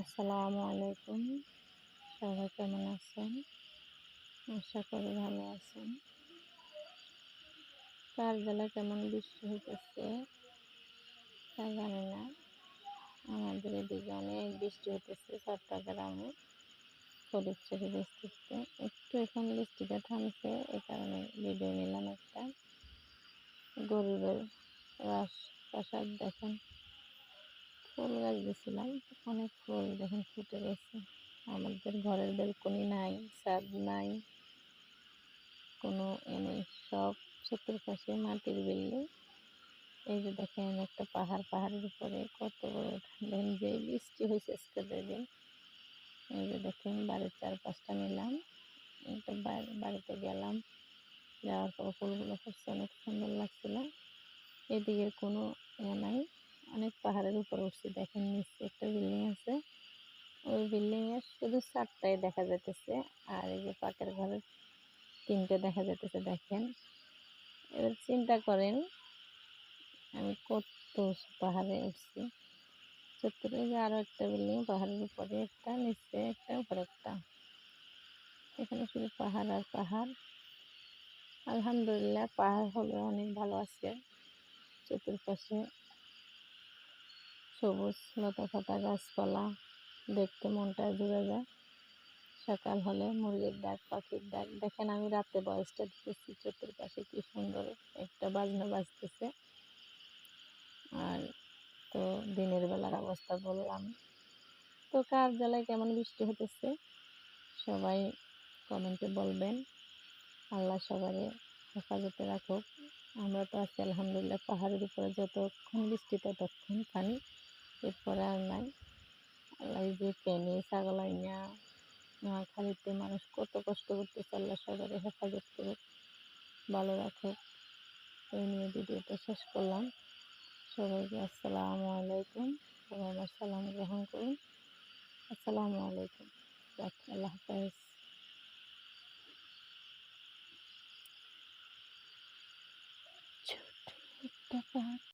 আসসালামু আলাইকুম। সবাই কেমন আছেন? আশা করি ভালো আছেন। কার বেলা কেমন বৃষ্টি হইতেছে? তা জানি না। আমাদের এদিকে অনেক বৃষ্টি হইতেছে চট্টগ্রামে। ফরিদচুরি ডিস্ট্রিক্টে একটু এখন বৃষ্টিটা থামছে, এ কারণে ভিডিও নিলাম একটা। গরিবের রাস, প্রাসাদ দেখেন। ফুল গাছ দিয়েছিলাম অনেক ফুল দেখেন ফুটে গেছে। আমাদের ঘরের বেলকনি নাই, ছাদ নাই, কোনো এনে সব চতুর্পাশে মাটির বিল্ডিং। এই যে দেখেন একটা পাহাড়, পাহাড়ের উপরে কত বড় দেখেন যে বৃষ্টি হয়েছে আজকে দিন। এই যে দেখেন বাড়ির চারপাশটা নিলাম। একটা বাড়িতে গেলাম। যাওয়ার পর ফুলগুলো খুব অনেক সুন্দর লাগছিল। এদিকে কোনো এ নাই। অনেক পাহাড়ের উপর উঠছি, দেখেন নিচে একটা বিল্ডিং আছে। ওই বিল্ডিং এর শুধু চারটাই দেখা যাইতেছে, আর এই যে পাকের ঘরের তিনটে দেখা যাইতেছে, দেখেন। এবার চিন্তা করেন, আমি কত পাহাড়ে উঠছি। চত্বরে যে আরও একটা বিল্ডিং, পাহাড়ের উপরে একটা, নিচে একটা, উপরে একটা। এখানে শুধু পাহাড় আর পাহাড়। আলহামদুলিল্লাহ, পাহাড় হলে অনেক ভালো আছে। চতুর্পাশে সবুজ লতা পাতা গাছপালা, দেখতে মনটা জুড়ে যায়। সকাল হলে মুরগির ডাক, পাখির ডাক। দেখেন আমি রাতে বয়সটা দিতেছি চোখের পাশে কি সুন্দর একটা বাজনা বাজতেছে। আর তো দিনের বেলার অবস্থা বললাম। তো কার জেলায় কেমন বৃষ্টি হতেছে সবাই কমেন্টে বলবেন। আল্লাহ সবারে হেফাজতে রাখুক। আমরা তো আছি আলহামদুলিল্লাহ, পাহাড়ের উপরে যতক্ষণ বৃষ্টি ততক্ষণ পানি। এরপরে আর নাই। আল্লাহ যে পেনি ছাগল আইনা, নোয়াখালীতে মানুষ কত কষ্ট করতেছে, আল্লাহ সবারে হেফাজত করুক, ভালো রাখুক। এই নিয়ে ভিডিওটা শেষ করলাম। সবাইকে আসসালামু আলাইকুম। সবাই আমার সালাম গ্রহণ করুন। আসসালামু আলাইকুম। আল্লাহ হাফেজ। ছোট